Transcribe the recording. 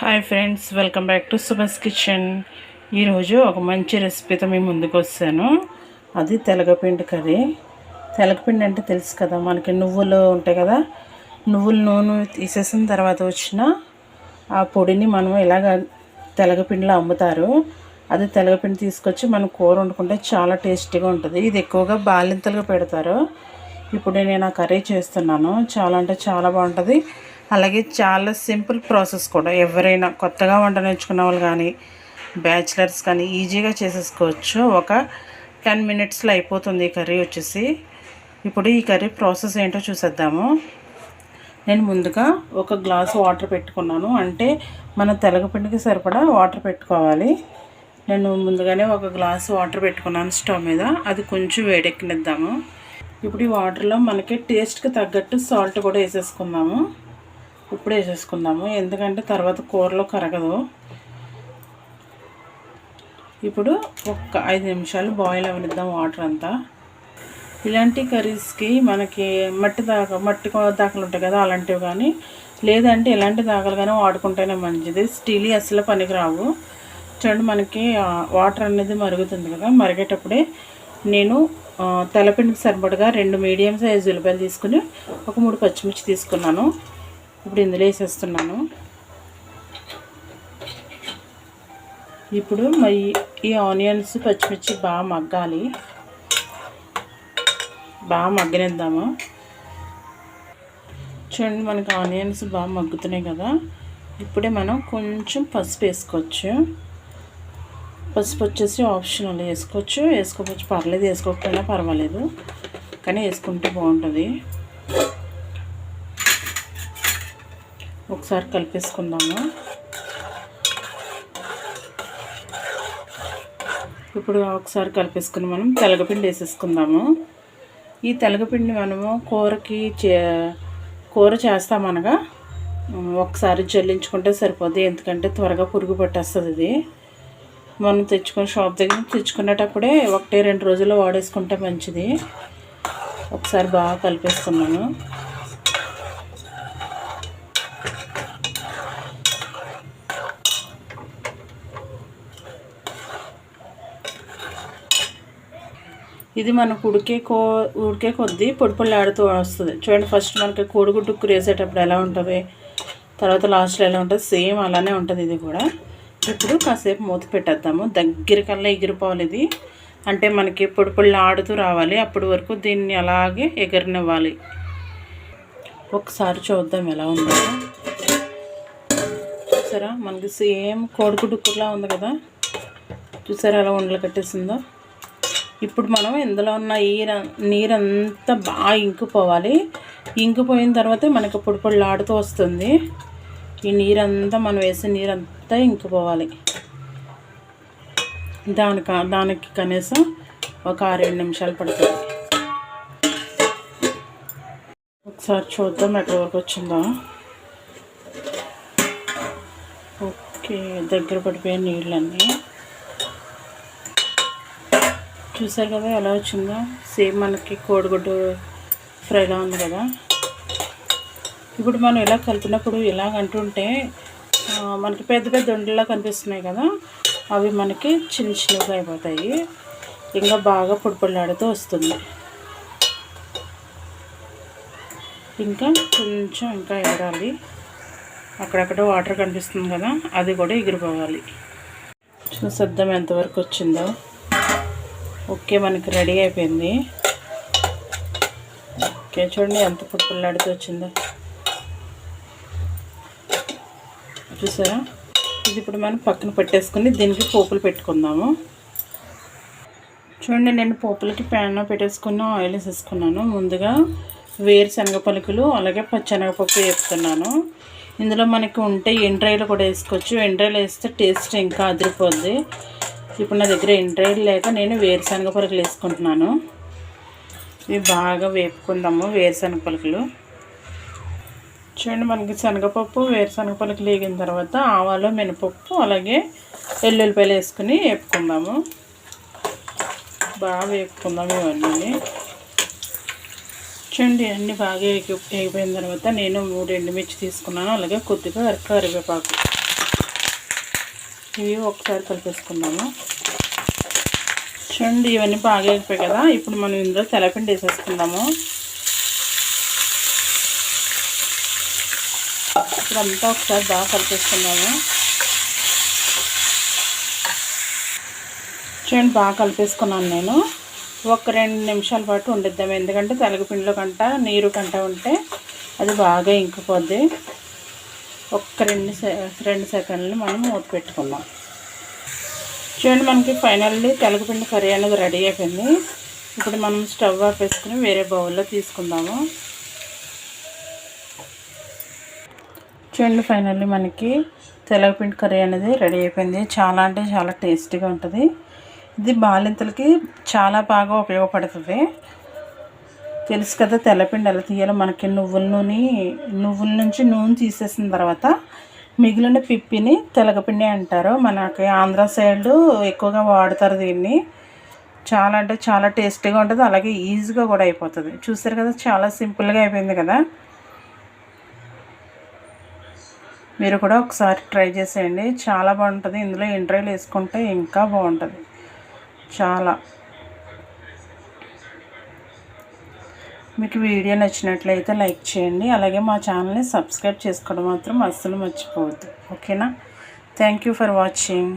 Hi friends welcome back to Subhas kitchen ఈరోజు ఒక మంచి రెసిపీతో మేము ముందుకు వస్తాను. అది తెలగపిండి కర్రీ. తెలగపిండి అంటే తెలుసు కదా మనకి నువ్వులు ఉంటాయి కదా నువ్వుల నూనె తీసేసిన తర్వాత వచ్చిన ఆ పొడిని మనం ఇలాగ తెలగపిండిలో అమ్ముతారు. అది తెలగపిండి తీసుకొచ్చి మనం కూర వండుకుంటే చాలా టేస్టీగా ఉంటుంది. ఇది ఎక్కువగా బాలింతలుగా పెడతారు. ఇప్పుడు నేను ఆ కర్రీ చేస్తున్నాను. చాలా అంటే చాలా బాగుంటుంది. అలాగే చాలా సింపుల్ ప్రాసెస్ కూడా. ఎవరైనా కొత్తగా వంట నేర్చుకున్న వాళ్ళు కానీ బ్యాచిలర్స్ కానీ ఈజీగా చేసేసుకోవచ్చు. ఒక టెన్ మినిట్స్లో అయిపోతుంది ఈ కర్రీ వచ్చేసి. ఇప్పుడు ఈ కర్రీ ప్రాసెస్ ఏంటో చూసేద్దాము. నేను ముందుగా ఒక గ్లాస్ వాటర్ పెట్టుకున్నాను. అంటే మన తెలగపిండికి సరిపడా వాటర్ పెట్టుకోవాలి. నేను ముందుగానే ఒక గ్లాస్ వాటర్ పెట్టుకున్నాను స్టవ్ మీద. అది కొంచెం వేడెక్కినిద్దాము. ఇప్పుడు ఈ వాటర్లో మనకి టేస్ట్కి తగ్గట్టు సాల్ట్ కూడా వేసేసుకుందాము. ఇప్పుడు వేసేసుకుందాము. ఎందుకంటే తర్వాత కూరలో కరగదు. ఇప్పుడు ఒక ఐదు నిమిషాలు బాయిల్ అవనిద్దాం వాటర్ అంతా. ఇలాంటి కర్రీస్కి మనకి మట్టి దాక మట్టి దాకలు ఉంటాయి కదా అలాంటివి కానీ లేదంటే ఇలాంటి దాకలు కానీ వాడుకుంటేనే మంచిది. స్టీల్ అసలు పనికిరావు. చూడండి మనకి వాటర్ అనేది మరుగుతుంది కదా మరిగేటప్పుడే నేను తలపిండికి సరిపడగా రెండు మీడియం సైజ్ ఉల్లిపాయలు తీసుకుని ఒక మూడు పచ్చిమిర్చి తీసుకున్నాను. ఇప్పుడు ఇందులో వేసేస్తున్నాను. ఇప్పుడు మరి ఈ ఆనియన్స్ పచ్చిమిర్చి బాగా మగ్గాలి. బాగా మగ్గనిద్దాము. చూడండి మనకి ఆనియన్స్ బాగా మగ్గుతున్నాయి కదా. ఇప్పుడే మనం కొంచెం పసుపు వేసుకోవచ్చు. పసుపు వచ్చేసి ఆప్షనల్ వేసుకోవచ్చు. వేసుకోవచ్చు పర్లేదు వేసుకోకపోయినా పర్వాలేదు. కానీ వేసుకుంటే బాగుంటుంది. ఒకసారి కలిపేసుకుందాము. ఇప్పుడు ఒకసారి కలిపేసుకుని మనం తెలగపిండి వేసేసుకుందాము. ఈ తెలగపిండి మనము కూరకి చే కూర చేస్తామనగా ఒకసారి జల్లించుకుంటే సరిపోద్ది ఎందుకంటే త్వరగా పురుగు పట్టేస్తుంది ఇది. మనం తెచ్చుకుని షాప్ దగ్గర తెచ్చుకునేటప్పుడే ఒకటి రెండు రోజుల్లో వాడేసుకుంటే మంచిది. ఒకసారి బాగా కలిపేసుకున్నాను ఇది మనకు ఉడికే కో ఉడికే కొద్దీ పొడి పొళ్ళాడుతూ వస్తుంది. చూడండి ఫస్ట్ మనకి కోడిగుడ్డు వేసేటప్పుడు ఎలా ఉంటుంది? తర్వాత లాస్ట్లో ఎలా ఉంటుంది? సేమ్ అలానే ఉంటుంది ఇది కూడా. ఇప్పుడు కాసేపు మూత పెట్టేద్దాము. దగ్గరికల్లా ఎగిరిపోవాలి ఇది. అంటే మనకి పొడి పొడిలు ఆడుతూ రావాలి. అప్పటి వరకు దీన్ని అలాగే ఎగరనివ్వాలి. ఒకసారి చూద్దాం ఎలా ఉందో. చూసారా? మనకి సేమ్ కోడిగుడ్డుకులా ఉంది కదా? చూసారా ఎలా ఉండలు కట్టేసిందో? ఇప్పుడు మనం ఇందులో ఉన్న ఈర నీరంతా బాగా ఇంకిపోవాలి. ఇంకిపోయిన తర్వాత మనకి పొడి పొడిలాడుతూ వస్తుంది. ఈ నీరంతా మనం వేసిన నీరంతా ఇంకిపోవాలి. దానికి దానికి కనీసం ఒక ఆరేడు నిమిషాలు పడుతుంది. ఒకసారి చూద్దాం ఎక్కడి వరకు వచ్చిందా. ఓకే దగ్గర పడిపోయే నీళ్ళన్నీ. చూసారు కదా ఎలా వచ్చిందో. సేమ్ మనకి కోడిగుడ్డు ఫ్రైలా ఉంది కదా. ఇప్పుడు మనం ఇలా కలిపినప్పుడు ఇలాగ అంటుంటే మనకి పెద్ద పెద్ద ఉండలా కనిపిస్తున్నాయి కదా. అవి మనకి చిన్న చిన్నగా అయిపోతాయి. ఇంకా బాగా పొడిపొడిలాడుతూ వస్తుంది. ఇంకా కొంచెం ఇంకా ఎగరాలి అక్కడక్కడ వాటర్ కనిపిస్తుంది కదా అది కూడా ఎగిరిపోవాలి. చూసేద్దాం ఎంతవరకు వచ్చిందో. ఓకే మనకి రెడీ అయిపోయింది. ఓకే చూడండి ఎంత పుట్టులాడుతూ వచ్చిందో. చూసారా? ఇది ఇప్పుడు మనం పక్కన పెట్టేసుకుని దీనికి పోపులు పెట్టుకుందాము. చూడండి నేను పోపులకి ప్యాన్లో పెట్టేసుకున్న ఆయిల్ వేసేసుకున్నాను. ముందుగా వేరుశనగ పలుకులు అలాగే పచ్చెనగపప్పు వేపుతున్నాను. ఇందులో మనకి ఉంటే ఎండ్రాయిలు కూడా వేసుకోవచ్చు. ఎండ్రాయిలు వేస్తే టేస్ట్ ఇంకా అదిరిపోద్ది. ఇప్పుడు నా దగ్గర ఎండ్రాయిడ్ లేక నేను వేరుశనగ పలుకులు వేసుకుంటున్నాను. ఇవి బాగా వేపుకుందాము వేరుశనగ పలుకులు. చూడండి మనకి శనగపప్పు వేరుశనగ పలుకులు వేగిన తర్వాత ఆవాలు మినపప్పు అలాగే ఎల్లుల్లిపాయలు వేసుకుని వేపుకుందాము. బాగా వేపుకుందాము ఇవన్నీ. చూడండి అన్నీ బాగా వేగిపోయిన తర్వాత నేను మూడు ఎండుమిర్చి తీసుకున్నాను అలాగే కొద్దిగా కరివేపాకు. ఇవి ఒకసారి కలిపేసుకుందాము. చూడండి ఇవన్నీ బాగా అయిపోయాయి కదా. ఇప్పుడు మనం ఇందులో తెలపిండి వేసేసుకుందాము. ఇప్పుడంతా ఒకసారి బాగా కలిపేసుకుందాము. చూడండి బాగా కలిపేసుకున్నాను నేను. ఒక రెండు నిమిషాల పాటు ఉండిద్దాము. ఎందుకంటే తెలగపిండిలో కంట నీరు కంట ఉంటే అది బాగా ఇంకిపోద్ది. ఒక్క రెండు సె రెండు సెకండ్లు మనం మూత పెట్టుకుందాం. చూడండి మనకి ఫైనల్లీ తెలగపిండి కర్రీ అనేది రెడీ అయిపోయింది. ఇప్పుడు మనం స్టవ్ ఆపేసుకుని వేరే బౌల్లో తీసుకుందాము. చూడండి ఫైనల్లీ మనకి తెలగపిండి కర్రీ అనేది రెడీ అయిపోయింది. చాలా అంటే చాలా టేస్టీగా ఉంటుంది. ఇది బాలింతలకి చాలా బాగా ఉపయోగపడుతుంది. తెలుసు కదా తెల్లపిండి ఎలా తీయాలో. మనకి నువ్వుల నూనె నువ్వుల నుంచి నూనె తీసేసిన తర్వాత మిగిలిన పిప్పిని తెలగపిండి అంటారు. మనకి ఆంధ్ర సైడ్ ఎక్కువగా వాడతారు దీన్ని. చాలా అంటే చాలా టేస్టీగా ఉంటుంది అలాగే ఈజీగా కూడా అయిపోతుంది. చూసారు కదా చాలా సింపుల్గా అయిపోయింది కదా. మీరు కూడా ఒకసారి ట్రై చేసేయండి. చాలా బాగుంటుంది. ఇందులో ఎండ్రాయిలు వేసుకుంటే ఇంకా బాగుంటుంది. చాలా. మీకు వీడియో నచ్చినట్లయితే లైక్ చేయండి. అలాగే మా ఛానల్ని సబ్స్క్రైబ్ చేసుకోవడం మాత్రం అస్సలు మర్చిపోవద్దు. ఓకేనా? Thank you for watching